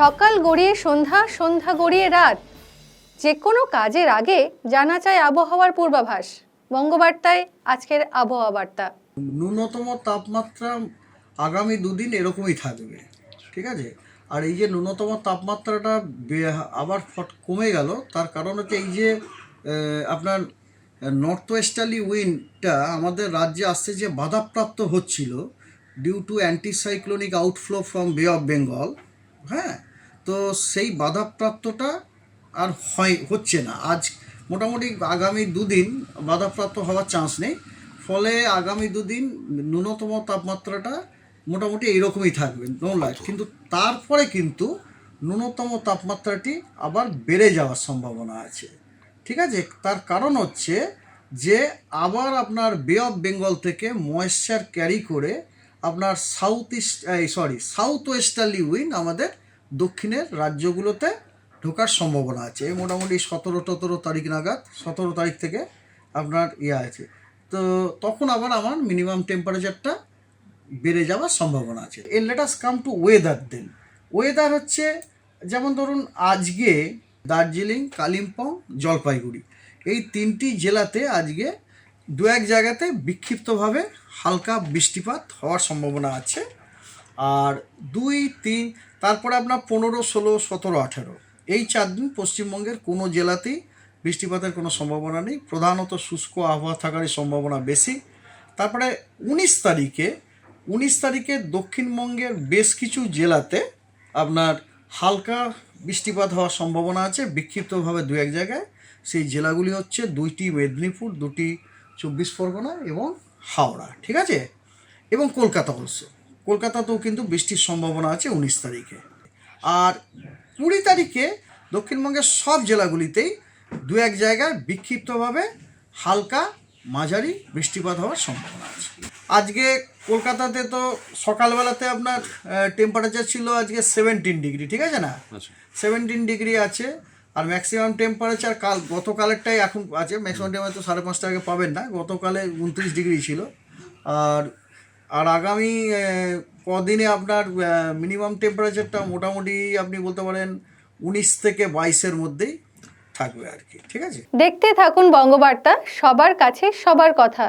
সকাল গড়িয়ে সন্ধ্যা সন্ধ্যা গড়িয়ে রাত। যে কোনো কাজের আগে জানা চায় আবহাওয়ার পূর্বাভাস। বঙ্গবার্তায় আজকের আবহাওয়া বার্তা। ন্যূনতম তাপমাত্রা আগামী দুদিন এরকমই থাকবে, ঠিক আছে? আর এই যে ন্যূনতম তাপমাত্রাটা আবার ফট কমে গেল, তার কারণ হচ্ছে এই যে আপনার নর্থ ওয়েস্টার্লি উইন্ডটা আমাদের রাজ্যে আসতে যে বাধাপ্রাপ্ত হচ্ছিল due to anticyclonic outflow from Bay of Bengal হ্যাঁ তো সেই বাধাপ্রাপ্তটা আর হয় হচ্ছে না। আজ মোটামুটি আগামী দুদিন বাধাপ্রাপ্ত হওয়ার চান্স নেই। ফলে আগামী দুদিন ন্যূনতম তাপমাত্রাটা মোটামুটি এইরকমই থাকবে নো লাইট কিন্তু তারপরে কিন্তু ন্যূনতম তাপমাত্রাটি আবার বেড়ে যাওয়ার সম্ভাবনা আছে। ঠিক আছে? তার কারণ হচ্ছে যে আবার আপনার বে অফ বেঙ্গল থেকে ময়েশ্চার ক্যারি করে আপনার সাউথ ইস্ট এই সরি সাউথ ওয়েস্টার্লি উইন আমাদের দক্ষিণের রাজ্যগুলোতে ঢোকার সম্ভাবনা আছে। এই মোটামুটি সতেরো টতেরো তারিখ নাগাদ, সতেরো তারিখ থেকে আপনার ইয়ে আছে। তো তখন আবার আমার মিনিমাম টেম্পারেচারটা বেড়ে যাওয়ার সম্ভাবনা আছে। এ let's come to weather then weather হচ্ছে, যেমন ধরুন আজকে দার্জিলিং, কালিম্পং, জলপাইগুড়ি। এই তিনটি জেলাতে আজকে দু এক জায়গাতে বিক্ষিপ্তভাবে হালকা বৃষ্টিপাত হওয়ার সম্ভাবনা আছে। আর দুই, তিন, তারপরে আপনার পনেরো, ষোলো, সতেরো, আঠেরো। এই চার দিন পশ্চিমবঙ্গের কোনো জেলাতেই বৃষ্টিপাতের কোনো সম্ভাবনা নেই। প্রধানত শুষ্ক আবহাওয়া থাকারই সম্ভাবনা বেশি। তারপরে উনিশ তারিখে উনিশ তারিখে দক্ষিণবঙ্গের বেশ কিছু জেলাতে আপনার হালকা বৃষ্টিপাত হওয়ার সম্ভাবনা আছে। বিক্ষিপ্তভাবে দু এক জায়গায়। সেই জেলাগুলি হচ্ছে দুইটি মেদিনীপুর, দুটি চব্বিশ পরগনা এবং হাওড়া ঠিক আছে? এবং কলকাতা অবশ্য কলকাতাতেও কিন্তু বৃষ্টির সম্ভাবনা আছে উনিশ তারিখে। আর কুড়ি তারিখে দক্ষিণবঙ্গের সব জেলাগুলিতেই দু এক জায়গায় বিক্ষিপ্তভাবে হালকা মাঝারি বৃষ্টিপাত হওয়ার সম্ভাবনা আছে। আজকে কলকাতাতে তো সকালবেলাতে আপনার টেম্পারেচার ছিল আজকে সেভেন্টিন ডিগ্রি ঠিক আছে না? সেভেন্টিন ডিগ্রি আছে। আর ম্যাক্সিমাম টেম্পারেচার কাল, গতকালেরটাই এখন আছে ম্যাক্সিমাম টেম্পারেচার সাড়ে পাঁচটা আগে পাবেন না, গতকালে উনত্রিশ ডিগ্রি ছিল। আর আর আগামী কদিনে আপনার মিনিমাম টেম্পারেচারটা মোটামুটি আপনি বলতে পারেন উনিশ থেকে বাইশের মধ্যেই থাকবে আর কি, ঠিক আছে? দেখতে থাকুন বঙ্গবার্তা, সবার কাছে সবার কথা।